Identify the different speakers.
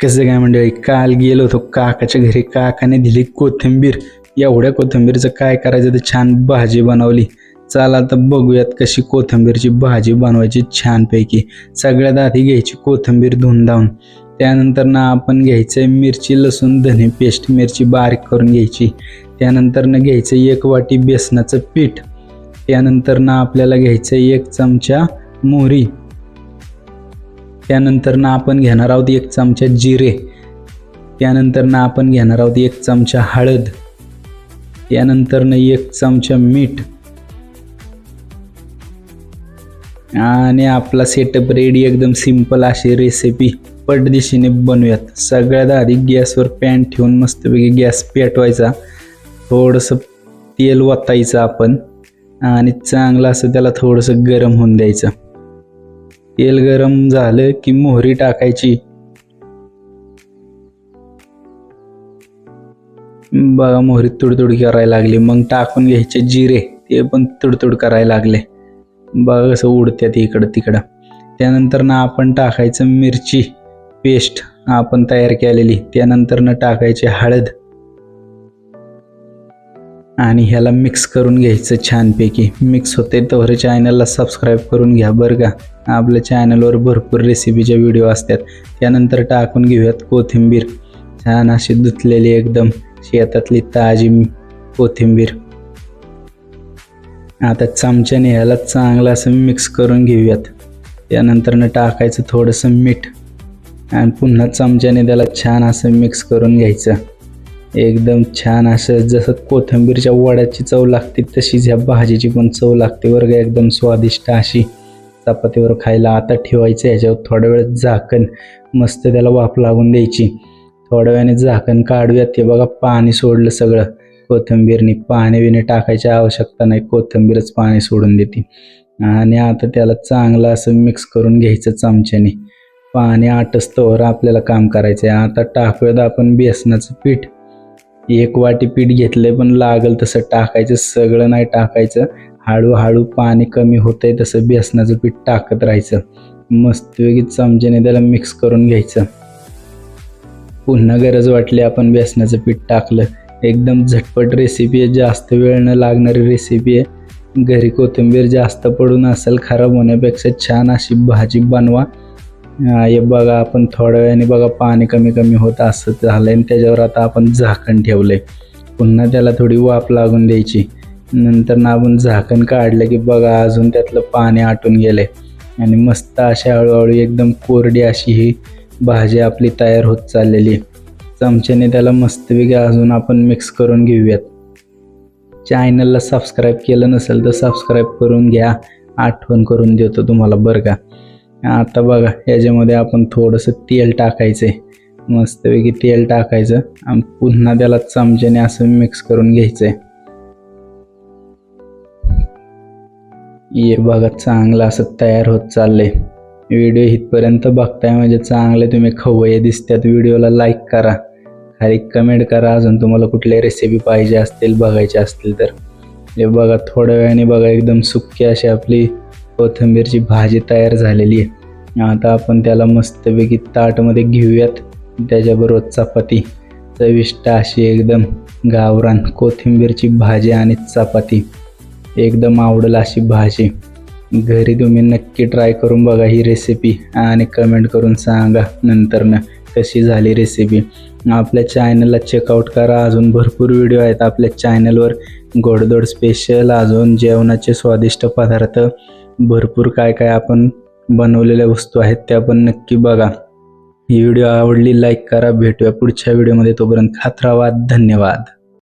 Speaker 1: कसं काय मंडळी काल गेलो होतो काकाच्या घरी. काकाने दिली कोथिंबीर. एवढ्या कोथिंबीरचं काय करायचं? तर छान भाजी बनवली. चला आता बघूयात कशी कोथिंबीरची भाजी बनवायची छानपैकी. सगळ्यात आधी घ्यायची कोथिंबीर धुवून धावून त्यानंतर ना आपण घ्यायचं मिरची लसूण धने पेस्ट. मिरची बारीक करून घ्यायची. त्यानंतर ना घ्यायचं एक वाटी बेसनाचं पीठ. त्यानंतर ना आपल्याला घ्यायचं एक चमचा मोहरी. त्यानंतर ना आपण घेणार आहोत एक चमचा जिरे. त्यानंतर ना आपण घेणार आहोत एक चमचा हळद. त्यानंतर ना एक चमचा मीठ. आणि आपला सेटअप रेडी एकदम सिंपल अशी रेसिपी पटदिशीने बनवूयात. सगळ्यात आधी गॅसवर पॅन ठेवून मस्तपैकी गॅस पेटवायचा. थोडंसं तेल वतायचं आपण. आणि चांगलं असं त्याला थोडंसं गरम होऊन द्यायचं. तेल गरम झालं की मोहरी टाकायची. बघा मोहरी तुडतुड करायला लागली. मग टाकून घ्यायचे जिरे ते पण तुडतुड करायला लागले. बघा कसं उडत्यात इकडं तिकडं. त्यानंतर ना आपण टाकायचं मिरची पेस्ट आपण तयार केलेली. त्यानंतर ना टाकायची हळद. आणि ह्याला मिक्स करून घ्यायचं छानपैकी. मिक्स होते तर चॅनलला सबस्क्राईब करून घ्या बरं का. आपल्या चॅनलवर भरपूर रेसिपीच्या व्हिडिओ असतात. त्यानंतर टाकून घेऊयात कोथिंबीर. छान अशी धुतलेली एकदम. शेतातली ताजी कोथिंबीर. आता चमच्याने ह्याला चांगलं असं मिक्स करून घेऊयात. त्यानंतरनं टाकायचं थोडंसं मीठ. आणि पुन्हा चमच्याने त्याला छान असं मिक्स करून घ्यायचं. एकदम छान असं जसं कोथिंबीरच्या वड्याची चव लागते तशीच ह्या भाजीची पण चव लागते बरं का. एकदम स्वादिष्ट अशी चपातीवर खायला आता ठेवायचं ह्याच्यावर थोड्या वेळ झाकण मस्त त्याला वाफ लागून द्यायची. थोड्या वेळाने झाकण काढूयात. ते बघा पाणी सोडलं सगळं. कोथिंबीरनी पाणी बिणी टाकायची आवश्यकता नाही कोथिंबीरच पाणी सोडून देते. आणि आता त्याला चांगलं असं मिक्स करून घ्यायचं चमच्याने. पाणी आटस्तोवर आपल्याला काम करायचं आहे आता टाकूयात आपण बेसनाचं पीठ. एक वाटी पीठ घेतलंय पण लागल तसं टाकायचं सगळं नाही टाकायचं. हळूहळू पाणी कमी होतंय तसं बेसनाचं पीठ टाकत राहायचं. मस्तपैकी चमच्याने त्याला मिक्स करून घ्यायचं. पुन्हा गरज वाटली आपण बेसनाचं पीठ टाकलं. एकदम झटपट रेसिपी आहे जास्त वेळ न लागणारी रेसिपी आहे. घरी कोथिंबीर जास्त पडून असेल खराब होण्यापेक्षा छान अशी भाजी बनवा. हे बघा आपण थोड्या वेळाने बघा पाणी कमी कमी होत असं झालं आणि त्याच्यावर आता आपण झाकण ठेवलंय. पुन्हा त्याला थोडी वाफ लागून द्यायची. नंतर ना आपण झाकण काढलं की बघा अजून त्यातलं पाणी आटून गेलंय. आणि मस्त अशी हळूहळू एकदम कोरडी अशी ही भाजी आपली तयार होत चाललेली आहे. चमच्याने त्याला मस्तपैकी अजून आपण मिक्स करून घेऊयात. चॅनलला सबस्क्राईब केलं नसेल तर सबस्क्राईब करून घ्या. आठवण करून देतो तुम्हाला बरं का. आता बघा याच्यामध्ये आपण थोडंसं तेल टाकायचं आहे मस्तपैकी तेल टाकायचं आणि पुन्हा त्याला चमच्याने असं मिक्स करून घ्यायचं आहे ये बघा चांगलं असं तयार होत चाललंय. व्हिडिओ इथपर्यंत बघताय म्हणजे चांगले तुम्ही खवय्ये दिसतात. व्हिडिओला लाईक करा. खाली कमेंट करा. अजून तुम्हाला कुठल्या रेसिपी पाहिजे असतील बघायचे असतील तर. हे बघा थोड्या वेळाने बघा एकदम सुक्की अशी आपली कोथिंबीरची भाजी तयार झालेली आहे. आता आपण त्याला मस्तपैकी ताटमध्ये घेऊयात. त्याच्याबरोबर चपाती. चविष्ट अशी एकदम गावरान कोथिंबीरची भाजी आणि चपाती. एकदम आवडेल अशी भाजी. घरी तुम्ही नक्की ट्राय करून बघा ही रेसिपी आणि कमेंट करून सांगा नंतरनं कशी झाली रेसिपी आपल्या चॅनलला चेकआउट करा. अजून भरपूर व्हिडिओ आहेत आपल्या चॅनलवर गोडदोड स्पेशल अजून जेवणाचे स्वादिष्ट पदार्थ. भरपूर काय काय आपण बनवलेल्या वस्तू आहेत त्या पण नक्की बघा. ही व्हिडिओ आवडली लाईक करा. भेटूया पुढच्या व्हिडिओमध्ये. तोपर्यंत खात राहा. धन्यवाद.